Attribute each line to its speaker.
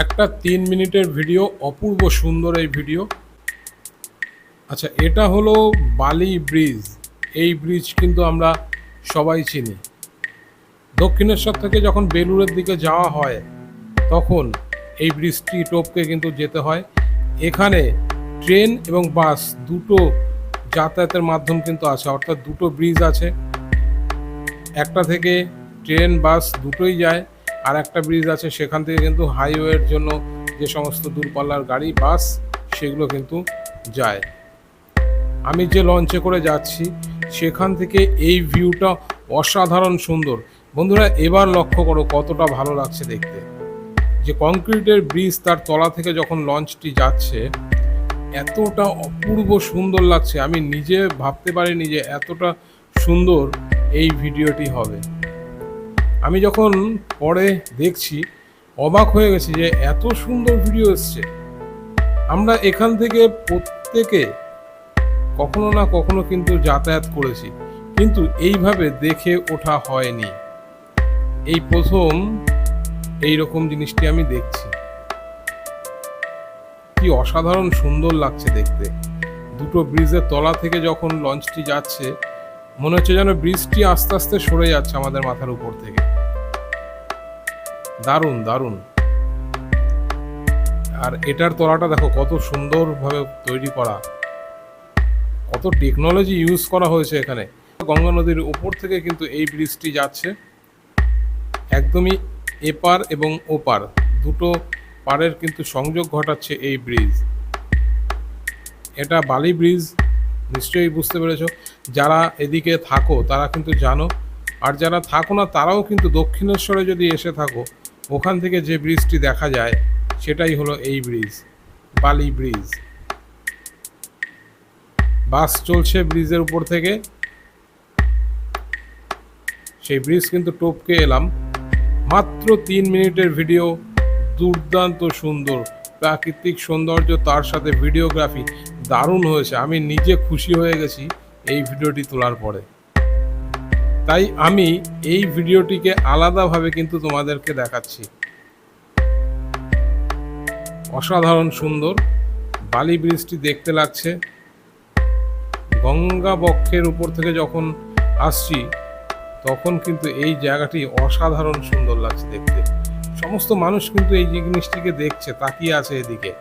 Speaker 1: একটা তিন মিনিটের ভিডিও, অপূর্ব সুন্দর এই ভিডিও। আচ্ছা এটা হলো বালি ব্রিজ। এই ব্রিজ কিন্তু আমরা সবাই চিনি। দক্ষিণেশ্বর থেকে যখন বেলুরের দিকে যাওয়া হয়, তখন এই ব্রিজটি টোপকে কিন্তু যেতে হয়। এখানে ট্রেন এবং বাস দুটো যাতায়াতের মাধ্যম কিন্তু আছে, অর্থাৎ দুটো ব্রিজ আছে। একটা থেকে ট্রেন, বাস দুটোই যায়। আর একটা ব্রিজ আছে, সেখান থেকে কিন্তু হাইওয়ের জন্য যে সমস্ত দূরপাল্লার গাড়ি বাস সেগুলো কিন্তু যায়। আমি যে লঞ্চে করে যাচ্ছি, সেখান থেকে এই ভিউটা অসাধারণ সুন্দর। বন্ধুরা, এবার লক্ষ্য করো কতটা ভালো লাগছে দেখতে। যে কংক্রিটের ব্রিজ তার তলা থেকে যখন লঞ্চটি যাচ্ছে, এতটা অপূর্ব সুন্দর লাগছে। আমি নিজে ভাবতে পারিনি যে এতটা সুন্দর এই ভিডিওটি হবে। আমি যখন পরে দেখছি, অবাক হয়ে গেছি যে এত সুন্দর ভিডিও এসছে। আমরা এখান থেকে প্রত্যেকে কখনো না কখনো কিন্তু যাতায়াত করেছি, কিন্তু এইভাবে দেখে ওঠা হয়নি। এই প্রথম এই রকম জিনিসটি আমি দেখছি। কি অসাধারণ সুন্দর লাগছে দেখতে। দুটো ব্রিজের তলা থেকে যখন লঞ্চটি যাচ্ছে, মনে হচ্ছে যেন ব্রিজটি আস্তে আস্তে সরে যাচ্ছে আমাদের মাথার উপর থেকে। দারুণ দারুণ। আর এটার তলাটা দেখো, কত সুন্দরভাবে তৈরি করা। কত টেকনোলজি ইউজ করা হয়েছে এখানে। গঙ্গা নদীর উপর থেকে কিন্তু এই ব্রিজটি যাচ্ছে। একদমই এপার এবং ওপার, দুটো পারের কিন্তু সংযোগ ঘটাচ্ছে এই ব্রিজ এটা বালি ব্রিজ নিশ্চয়ই বুঝতে পেরেছ। যারা এদিকে থাকো, তারা কিন্তু জানো। আর যারা থাকো না, তারাও কিন্তু দক্ষিণেশ্বরে যদি এসে থাকো ওখান থেকে যে ব্রিজটি দেখা যায়, সেটাই হলো এই ব্রিজ, বালি ব্রিজ। বাস চলছে ব্রিজের উপর থেকে। সেই ব্রিজ কিন্তু টপকে এলাম। মাত্র তিন মিনিটের ভিডিও, দুর্দান্ত সুন্দর। প্রাকৃতিক সৌন্দর্য, তার সাথে ভিডিওগ্রাফি দারুণ হয়েছে। আমি নিজে খুশি হয়ে গেছি এই ভিডিওটি তোলার পরে। তাই আমি এই ভিডিওটিকে আলাদাভাবে কিন্তু তোমাদেরকে দেখাচ্ছি। অসাধারণ সুন্দর বালি ব্রিজটি দেখতে লাগছে। গঙ্গা বক্ষের উপর থেকে যখন আসছি, তখন কিন্তু এই জায়গাটি অসাধারণ সুন্দর লাগছে দেখতে। সমস্ত মানুষ কিন্তু এই জিনিসটিকে দেখছে, তাকিয়ে আছে এদিকে।